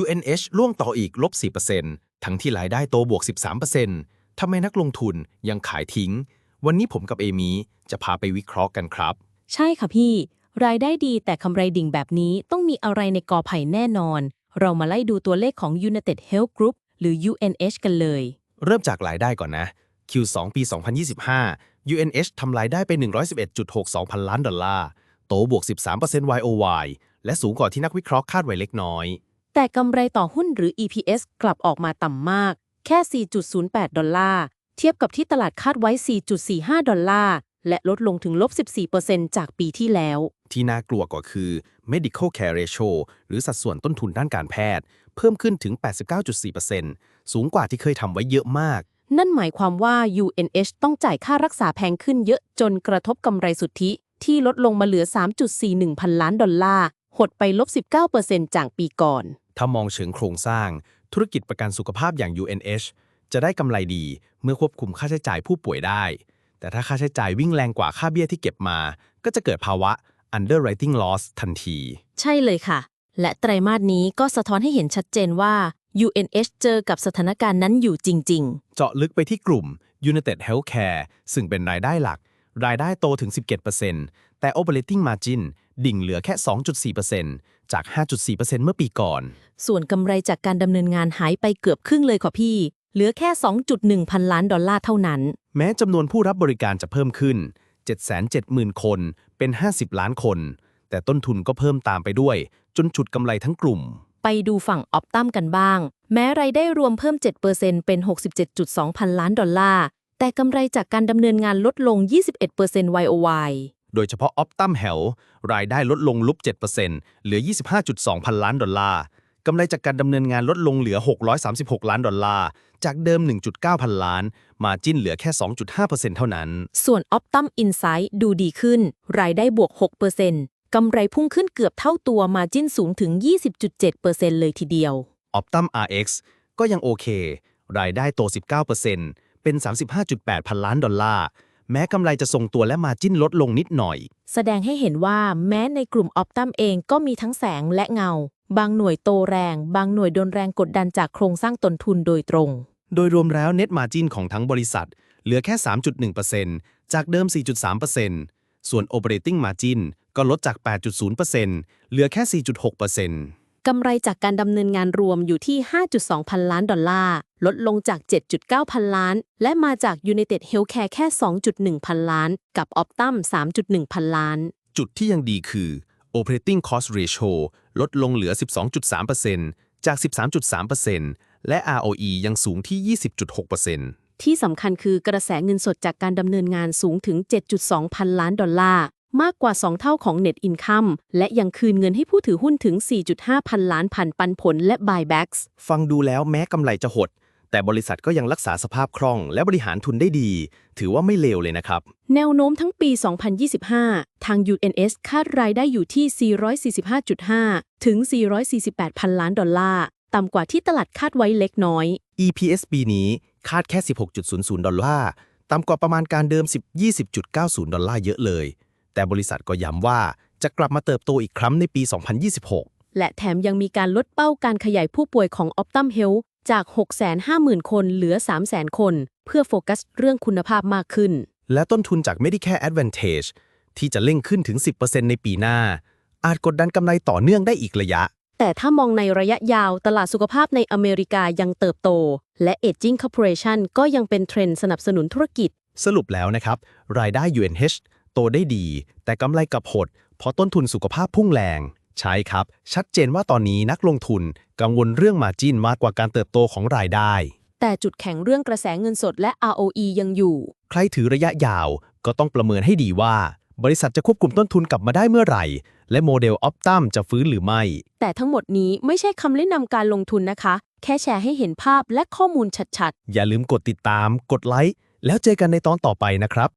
UNH ล่วงต่ออีกลบ 4%ทั้งที่รายได้โตบวก 13%ทำไมนักลงทุนยังขายทิ้ง วันนี้ผมกับเอมีจะพาไปวิเคราะห์กันครับ ใช่ค่ะพี่ รายได้ดีแต่กำไรดิ่งแบบนี้ต้องมีอะไรในกอไผ่แน่นอน เรามาไล่ดูตัวเลขของ United Health Group หรือ UNH กันเลย เริ่มจากรายได้ก่อนนะ Q2 ปี 2025 UNH ทำรายได้ไป 111.62 พันล้านดอลลาร์ โตบวก 13% YOY และสูงกว่าที่นักวิเคราะห์คาดไว้เล็กน้อย แต่กำไรต่อหุ้นหรือ EPS กลับออกมาต่ำมาก แค่ 4.08 ดอลลาร์ เทียบกับที่ตลาดคาดไว้ 4.45 ดอลลาร์ และลดลงถึงลบ 14%จากปีที่แล้ว ที่น่ากลัวกว่าคือ medical care ratio หรือสัดส่วนต้นทุนด้านการแพทย์ เพิ่มขึ้นถึง 89.4%สูงกว่าที่เคยทำไว้เยอะมากนั่นหมายความว่า UNH ต้องจ่ายค่ารักษาแพงขึ้นเยอะจนกระทบกำไรสุทธิ ที่ลดลงมาเหลือ 3.41 พันล้านดอลลาร์ หดไปลบ 19%จากปีก่อน ถ้ามองเชิงโครงสร้าง ธุรกิจประกันสุขภาพอย่าง UNH จะได้กำไรดีเมื่อควบคุมค่าใช้จ่ายผู้ป่วยได้ แต่ถ้าค่าใช้จ่ายวิ่งแรงกว่าค่าเบี้ยที่เก็บมา ก็จะเกิดภาวะ underwriting loss ทันที ใช่เลยค่ะ และไตรมาสนี้ก็สะท้อนให้เห็นชัดเจนว่า UNH เจอกับสถานการณ์นั้นอยู่จริงเจาะลึกไปที่กลุ่ม United Healthcare ซึ่งเป็นรายได้หลัก รายได้โตถึง 17%แต่ operating margin ดิ่งเหลือแค่ 2.4%จาก 5.4%เมื่อปีก่อนๆส่วนกำไรจากการดำเนินงานหายไปเกือบครึ่งเลยค่ะพี่ เหลือแค่ 2.1 พันล้านดอลลาร์เท่านั้น แม้จำนวนผู้รับบริการจะเพิ่มขึ้น 770,000 คนเป็น 50 ล้านคน แต่ต้นทุนก็เพิ่มตามไปด้วย จนฉุดกำไรทั้งกลุ่ม ไปดูฝั่งออปตัมกันบ้าง แม้รายได้รวมเพิ่ม 7%เป็น 67.2 พันล้านดอลลาร์แต่กำไรจากการดำเนินงานลดลง 21% YOY โดยเฉพาะ Optum Health รายได้ลดลงลบ7%เหลือ 25.2 พันล้านดอลลาร์กำไรจากการดำเนินงานลดลงเหลือ 636 ล้านดอลลาร์ จากเดิม 1.9 พันล้าน มาจิ้นเหลือแค่ 2.5%เท่านั้น ส่วน Optum Insight ดูดีขึ้น รายได้บวก 6%กำไรพุ่งขึ้นเกือบเท่าตัวมาจิ้นสูงถึง 20.7%เลยทีเดียว Optum RX ก็ยังโอเค รายได้โต 19%เป็น 35.8 พันล้านดอลลาร์ แม้กำไรจะทรงตัวและมาจิ้นลดลงนิดหน่อย แสดงให้เห็นว่าแม้ในกลุ่ม Optum เองก็มีทั้งแสงและเงา บางหน่วยโตแรง บางหน่วยโดนแรงกดดันจากโครงสร้างต้นทุนโดยตรง โดยรวมแล้ว Net Margin ของทั้งบริษัท เหลือแค่ 3.1%จากเดิม 4.3%ส่วน Operating Margin ก็ลดจาก 8.0%เหลือแค่ 4.6%กำไรจากการดำเนินงานรวมอยู่ที่ 5.2 พันล้านดอลลาร์ ลดลงจาก 7.9 พันล้าน และมาจาก United Healthcare แค่ 2.1 พันล้าน กับ Optum 3.1 พันล้าน จุดที่ยังดีคือ Operating Cost Ratio ลดลงเหลือ 12.3%จาก 13.3%และ ROE ยังสูงที่ 20.6%ที่สำคัญคือกระแสเงินสดจากการดำเนินงานสูงถึง 7.2 พันล้านดอลลาร์ มากกว่า 2 เท่าของ Net Income และยังคืนเงินให้ผู้ถือหุ้นถึง 4.5 พันล้านผ่านปันผลและ buybacks ฟังดูแล้วแม้กำไรจะหด แต่บริษัทก็ยังรักษาสภาพคล่อง และบริหารทุนได้ดี ถือว่าไม่เลวเลยนะครับ แนวโน้มทั้งปี 2025 ทาง UNS คาดรายได้อยู่ที่ 445.5 ถึง 448 พันล้านดอลลาร์ ต่ำกว่าที่ตลาดคาดไว้เล็กน้อย EPS ปีนี้คาดแค่ 16.00 ดอลลาร์ ต่ำกว่าประมาณการเดิม 10 20.90 ดอลลาร์เยอะเลย แต่บริษัทก็ย้ำว่าจะกลับมาเติบโตอีกครั้งในปี 2026และแถมยังมีการลดเป้าการขยายผู้ป่วยของ Optum Health จาก 650,000 คนเหลือ 300,000 คน เพื่อโฟกัสเรื่องคุณภาพมากขึ้น และต้นทุนจาก Medicare Advantage ที่จะเร่งขึ้นถึง 10%ในปีหน้า อาจกดดันกำไรต่อเนื่องได้อีกระยะ แต่ถ้ามองในระยะยาวตลาดสุขภาพในอเมริกายังเติบโต และ Aging Corporation ก็ยังเป็นเทรนด์สนับสนุนธุรกิจ สรุปแล้วนะครับ รายได้ UNH โตได้ดี แต่กำไรกลับหด เพราะต้นทุนสุขภาพพุ่งแรง ใช่ครับ ชัดเจนว่าตอนนี้นักลงทุนกังวลเรื่องมาจินมากกว่าการเติบโตของรายได้ แต่จุดแข็งเรื่องกระแสเงินสดและ ROE ยังอยู่ ใครถือระยะยาวก็ต้องประเมินให้ดีว่า บริษัทจะควบคุมต้นทุนกลับมาได้เมื่อไหร่ และโมเดลออ t ตัมจะฟื้นหรือไม่ แต่ทั้งหมดนี้ไม่ใช่คำแนะนำการลงทุนนะคะ แค่แชร์ให้เห็นภาพและข้อมูลชัดๆ อย่าลืมกดติดตาม กดไลค์แล้วเจอกันในตอนต่อไปนะครับ